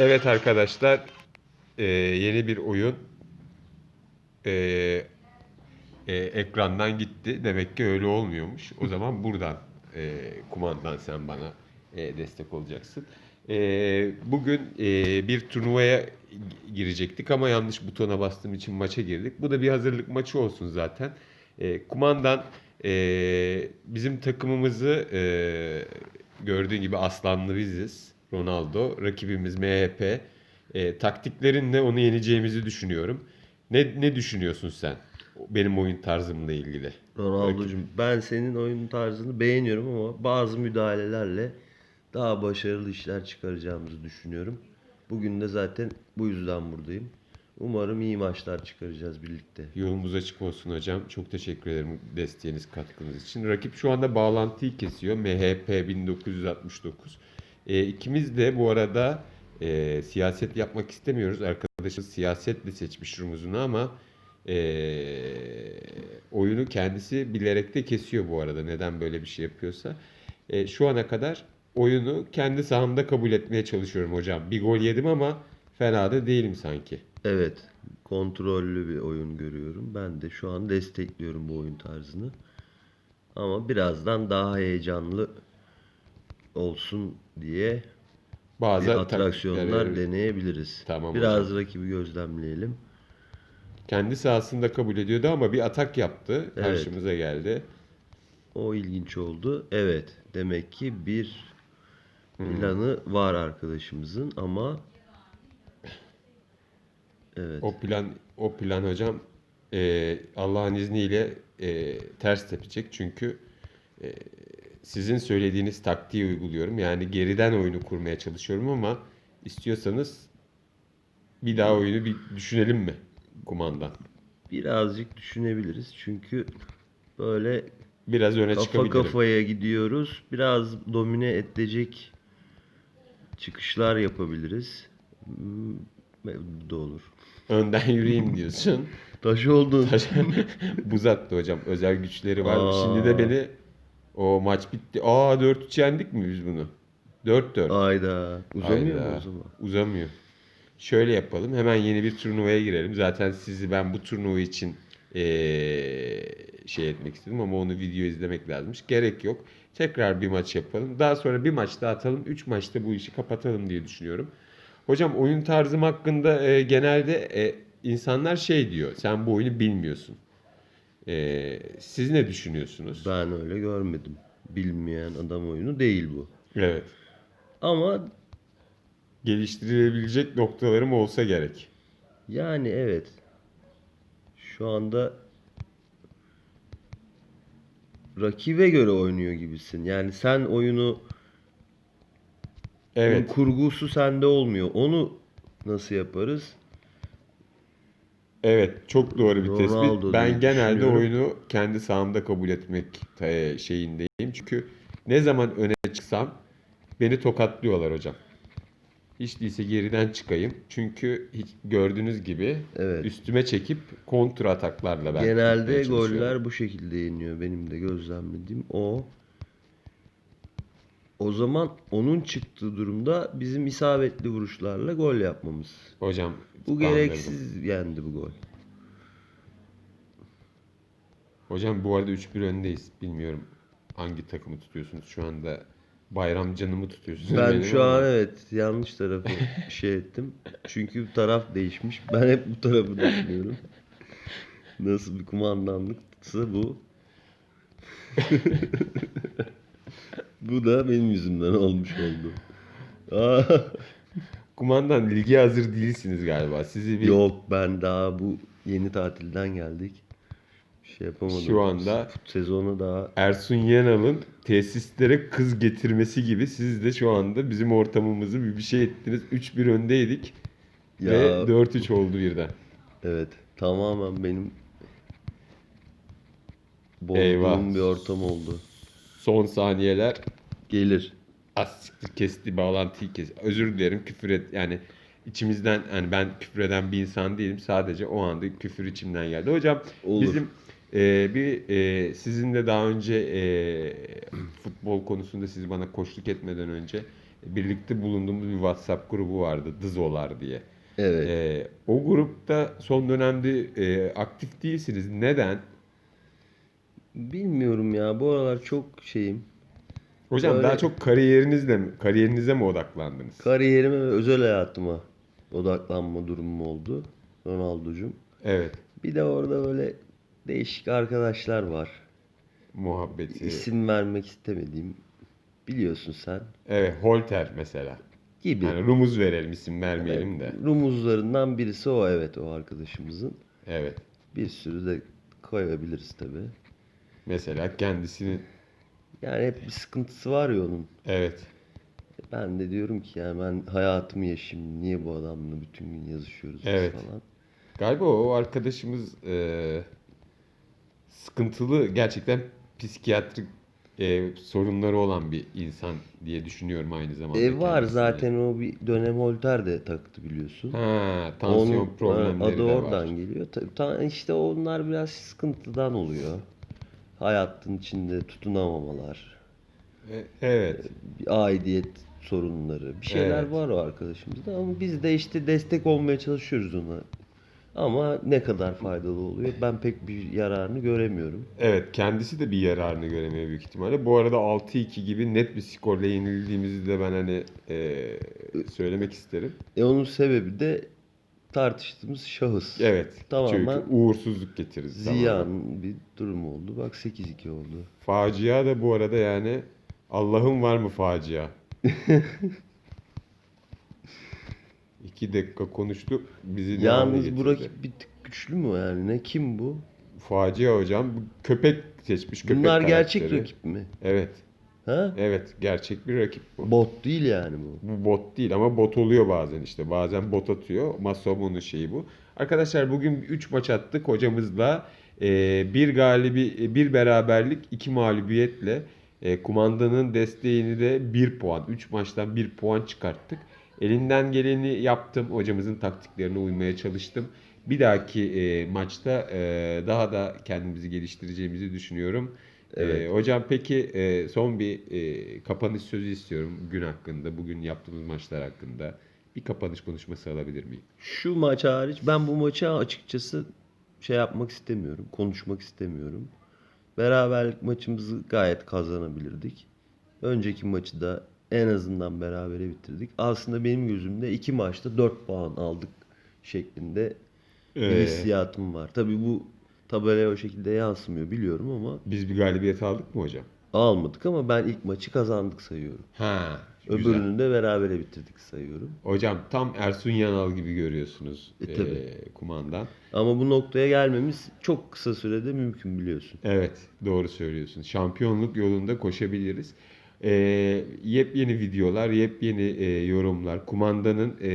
Evet arkadaşlar, e, yeni bir oyun e, e, ekrandan gitti. Demek ki öyle olmuyormuş. O zaman buradan e, kumandan sen bana e, destek olacaksın. E, bugün e, bir turnuvaya gi- girecektik ama yanlış butona bastığım için maça girdik. Bu da bir hazırlık maçı olsun zaten. E, kumandan e, bizim takımımızı e, gördüğün gibi aslanlı biziz. Ronaldo. Rakibimiz MHP. E, taktiklerinle onu yeneceğimizi düşünüyorum. Ne, ne düşünüyorsun sen? Benim oyun tarzımla ilgili. Ronaldo'cum ben senin oyun tarzını beğeniyorum ama bazı müdahalelerle daha başarılı işler çıkaracağımızı düşünüyorum. Bugün de zaten bu yüzden buradayım. Umarım iyi maçlar çıkaracağız birlikte. Yolumuz açık olsun hocam. Çok teşekkür ederim desteğiniz, katkınız için. Rakip şu anda bağlantıyı kesiyor. MHP 1969. E, ikimiz de bu arada e, siyaset yapmak istemiyoruz. Arkadaşımız siyasetle seçmiş rumuzunu ama e, oyunu kendisi bilerek de kesiyor bu arada. Neden böyle bir şey yapıyorsa. E, şu ana kadar oyunu kendi sahamda kabul etmeye çalışıyorum hocam. Bir gol yedim ama fena da değilim sanki. Evet, kontrollü bir oyun görüyorum. Ben de şu an destekliyorum bu oyun tarzını. Ama birazdan daha heyecanlı olsun diye Bazı bir atraksiyonlar taktikleri- deneyebiliriz. Tamam Biraz rakibi gözlemleyelim. Kendi sahasında kabul ediyordu ama bir atak yaptı. Evet. Karşımıza geldi. O ilginç oldu. Evet, demek ki bir planı var arkadaşımızın ama evet. O plan o plan hocam e, Allah'ın izniyle e, ters tepecek. Çünkü e, sizin söylediğiniz taktiği uyguluyorum. Yani geriden oyunu kurmaya çalışıyorum ama istiyorsanız bir daha oyunu bir düşünelim mi kumandan? Birazcık düşünebiliriz. Çünkü böyle Biraz öne kafa kafaya gidiyoruz. Biraz domine edecek çıkışlar yapabiliriz. Da olur. Önden yürüyeyim diyorsun. Taş oldun. Buz attı hocam. Özel güçleri var. Aa. Şimdi de beni o maç bitti. Aa 4-3 yendik mi biz bunu? 4-4. Ayda. Uzamıyor mu Hayda. o zaman? Uzamıyor. Şöyle yapalım. Hemen yeni bir turnuvaya girelim. Zaten sizi ben bu turnuva için eee, şey etmek istedim ama onu video izlemek lazımmış. Gerek yok. Tekrar bir maç yapalım. Daha sonra bir maç daha atalım. 3 maçta bu işi kapatalım diye düşünüyorum. Hocam oyun tarzım hakkında e, genelde e, insanlar şey diyor. Sen bu oyunu bilmiyorsun. E, siz ne düşünüyorsunuz? Ben öyle görmedim. Bilmeyen adam oyunu değil bu. Evet. Ama Geliştirilebilecek noktalarım olsa gerek. yani evet. Şu anda rakibe göre oynuyor gibisin. Yani sen oyunu Evet. Kurgusu sende olmuyor. Onu nasıl yaparız? Evet, çok doğru bir tespit. Ronaldo diye Ben genelde düşünüyorum. oyunu kendi sahamda kabul etmek e, şeyindeyim. Çünkü ne zaman öne çıksam beni tokatlıyorlar hocam. Hiç değilse geriden çıkayım. Çünkü hiç gördüğünüz gibi Evet. üstüme çekip kontra ataklarla ben Genelde çalışıyorum. goller bu şekilde yeniyor. Benim de gözlemlediğim o. O zaman onun çıktığı durumda bizim isabetli vuruşlarla gol yapmamız. Hocam Bu gereksiz yendi bu gol. Hocam bu arada 3-1 öndeyiz. Bilmiyorum hangi takımı tutuyorsunuz şu anda. Bayram canımı tutuyorsunuz. Ben şu ama- an evet yanlış tarafı şey ettim. Çünkü taraf değişmiş. Ben hep bu tarafı düşünüyorum. Nasıl bir kumandanlıksa bu. bu da benim yüzümden olmuş oldu. Kumandan ligi hazır değilsiniz galiba. Sizi bir yok ben daha bu yeni tatilden geldik. Şey yapamadım. Şu anda- sezonu daha Ersun Yanal'ın tesislere kız getirmesi gibi siz de şu anda bizim ortamımızı bir bir şey ettiniz. 3-1 öndeydik ve Ya- 4-3 oldu birden. evet tamamen benim Eyvah. bozduğum bir ortam oldu. Son saniyeler Gelir. az siktir kesti bağlantıyı kes. Özür dilerim küfür et yani içimizden yani ben küfür eden bir insan değilim. Sadece o anda küfür içimden geldi. Hocam Olur. bizim e, bir e, sizin de daha önce e, futbol konusunda siz bana koşluk etmeden önce birlikte bulunduğumuz bir WhatsApp grubu vardı. Dızolar diye. Evet. Ee, o grupta son dönemde e, aktif değilsiniz. Neden? Bilmiyorum ya. Bu aralar çok şeyim. Hocam Öyle- daha çok kariyerinizle mi, kariyerinize mi odaklandınız? Kariyerime ve özel hayatıma odaklanma durumum oldu. Ronaldo'cum. Evet. Bir de orada böyle değişik arkadaşlar var. Muhabbeti. İsim vermek istemediğim. Biliyorsun sen. Evet, Holter mesela. Gibi. Yani rumuz verelim, isim vermeyelim de. Rumuzlarından birisi o evet o arkadaşımızın. Evet. Bir sürü de koyabiliriz tabi. Mesela kendisini Yani hep bir sıkıntısı var ya onun. evet. Ben de diyorum ki yani ben hayatımı yaşayayım. Niye bu adamla bütün gün yazışıyoruz biz Evet. falan. Galiba o arkadaşımız e, sıkıntılı gerçekten psikiyatrik e, sorunları olan bir insan diye düşünüyorum aynı zamanda. E var zaten o bir dönem Holter de taktı biliyorsun. Ha, tansiyon Onun, problemleri adı de oradan var. geliyor. Ta- ta- işte onlar biraz sıkıntıdan oluyor. Hayatın içinde tutunamamalar, E, Evet. bir aidiyet sorunları, bir şeyler Evet. var o arkadaşımızda ama biz de işte destek olmaya çalışıyoruz ona. Ama ne kadar faydalı oluyor ben pek bir yararını göremiyorum. Evet, kendisi de bir yararını göremiyor büyük ihtimalle. Bu arada 6-2 gibi net bir skorla yenildiğimizi de ben hani e, söylemek isterim. E onun sebebi de tartıştığımız şahıs. Evet. Tamamen Çünkü uğursuzluk getiririz. Ziyan bir durum oldu. Bak 8-2 oldu. Facia da bu arada yani Allah'ın var mı facia? İki dakika konuştuk. Bizi Yalnız bu rakip bir tık güçlü mü yani? Ne kim bu? Facia hocam. Köpek seçmiş. Köpek Bunlar gerçek karakteri. rakip mi? Evet. Ha? Evet. Gerçek bir rakip bu. Bot değil yani bu. Bu bot değil ama bot oluyor bazen işte. Bazen bot atıyor. Masomo'nun şeyi bu. Arkadaşlar bugün 3 maç attık hocamızla. Ee, bir galibi, bir beraberlik, iki mağlubiyetle e, kumandanın desteğini de 1 puan, 3 maçtan 1 puan çıkarttık. Elinden geleni yaptım. Hocamızın taktiklerine uymaya çalıştım. Bir dahaki e, maçta e, daha da kendimizi geliştireceğimizi düşünüyorum. Evet. E, hocam peki e, son bir e, kapanış sözü istiyorum gün hakkında, bugün yaptığımız maçlar hakkında. Bir kapanış konuşması alabilir miyim? Şu maç hariç ben bu maça açıkçası şey yapmak istemiyorum. Konuşmak istemiyorum. Beraberlik maçımızı gayet kazanabilirdik. Önceki maçı da en azından berabere bitirdik. Aslında benim gözümde iki maçta 4 puan aldık şeklinde bir Ee, hissiyatım var. Tabii bu tabelaya o şekilde yansımıyor biliyorum ama biz bir galibiyet aldık mı hocam? almadık ama ben ilk maçı kazandık sayıyorum. Ha, güzel. Öbürünü de berabere bitirdik sayıyorum. Hocam tam Ersun Yanal gibi görüyorsunuz E, e, kumandan. Ama bu noktaya gelmemiz çok kısa sürede mümkün biliyorsun. Evet, doğru söylüyorsun. Şampiyonluk yolunda koşabiliriz. Ee, yepyeni videolar, yepyeni e, yorumlar, kumandanın e,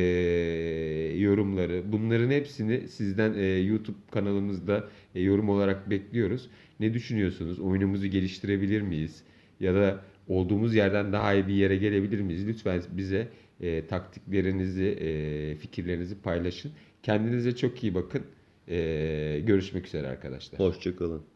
yorumları, bunların hepsini sizden e, YouTube kanalımızda e, yorum olarak bekliyoruz. Ne düşünüyorsunuz? Oyunumuzu geliştirebilir miyiz? Ya da olduğumuz yerden daha iyi bir yere gelebilir miyiz? Lütfen bize e, taktiklerinizi, e, fikirlerinizi paylaşın. Kendinize çok iyi bakın. E, görüşmek üzere arkadaşlar. Hoşçakalın.